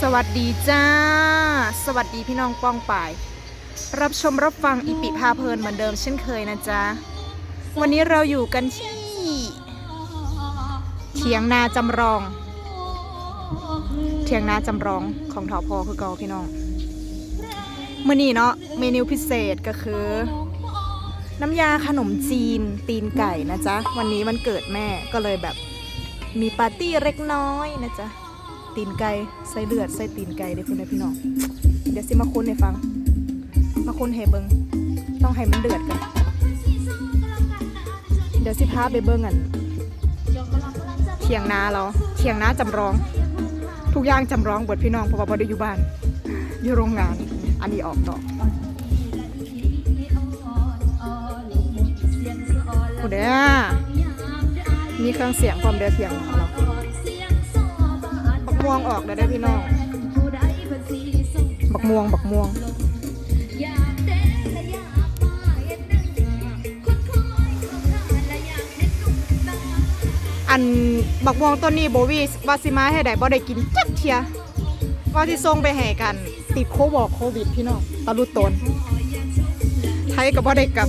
สวัสดีจ้า สวัสดีพี่น้องป้องป่าย รับชมรับฟังอีปิพาเพลินเหมือนเดิมเช่นเคยนะจ๊ะ วันนี้เราอยู่กันที่เถียงนาจำลอง เถียงนาจำลองของทอพอคือเกาพี่น้องเมื่อนี้เนาะเมนูพิเศษก็คือ น้ำยาขนมจีนตีนไก่นะจ๊ะ วันนี้มันเกิดแม่ก็เลยแบบ มีปาร์ตี้เล็กน้อยนะจ๊ะตีนไก่ใส่เลือดใส่ตีนไก่เด้อคุณพี่น้องเดี๋ยวสิมาคุ้นให้ฟัง มาคุ้นให้เบิงต้องให้มันเดือดกันเดี๋ยวสิพาไปเบิงกันเถียงนาเราเถียงนาจำลอง ทุกอย่างจำลองบิดพี่น้องเพราะว่าบ่ได้อยู่บ้านอยู่โรงงาน อันนี้ออกดอกโอเด้อ มีเครื่องเสียงความเดือเถียงของเราบักม่วงออกแล้ได้พี่น้องบักม่วงบักม่วงอันบักม่วงต้นนี้โบวีวาซิมาให้ได้บ่ได้กินจักเทียว่าที่ส่งไปให้กัน ติดโควิดโควิดพี่น้องตะลุตนไทยก็บ่ได้กลับ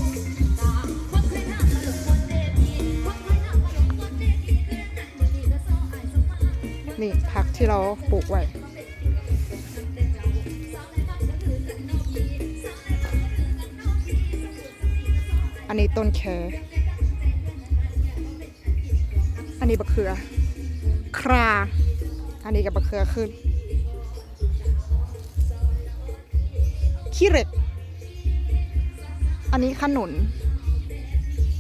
นี่ผักที่เราปลูกไว้อันนี้ต้นแคอันนี้บะเขือ ครา อันนี้กับบะเขือขึ้น ขี้เหร็ดอันนี้ขนุน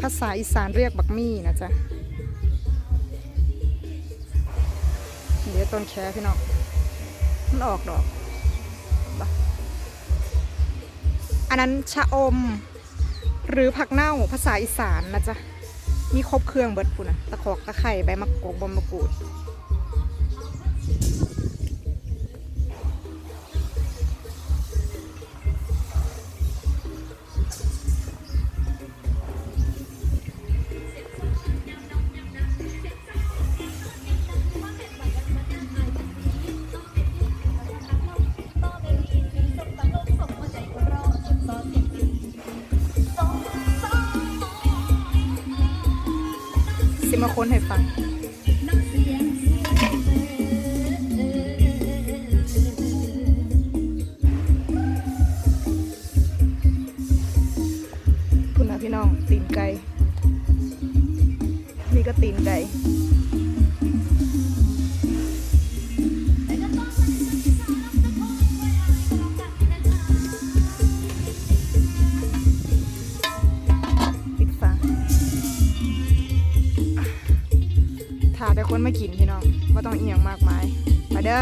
ภาษาอีสานเรียกบักมี่นะจ๊ะ ดี๋ยวต้นแคพี่น้องมันออกดอกบะอันนั้นชะอม หรือผักเน่าภาษาอีสานนะจ๊ะ มีครบเครื่องเบิดปุ่นนะตะขอกตะไคร่ใบมะกรูดบมมะกรูด สิมาค้นให้ฟังคุณนะพี่น้องตีนไก่ นี่ก็ตีนไก่ แต่คนไม่กินพี่น้องว่าต้องเอียงมากมายมาเด้อ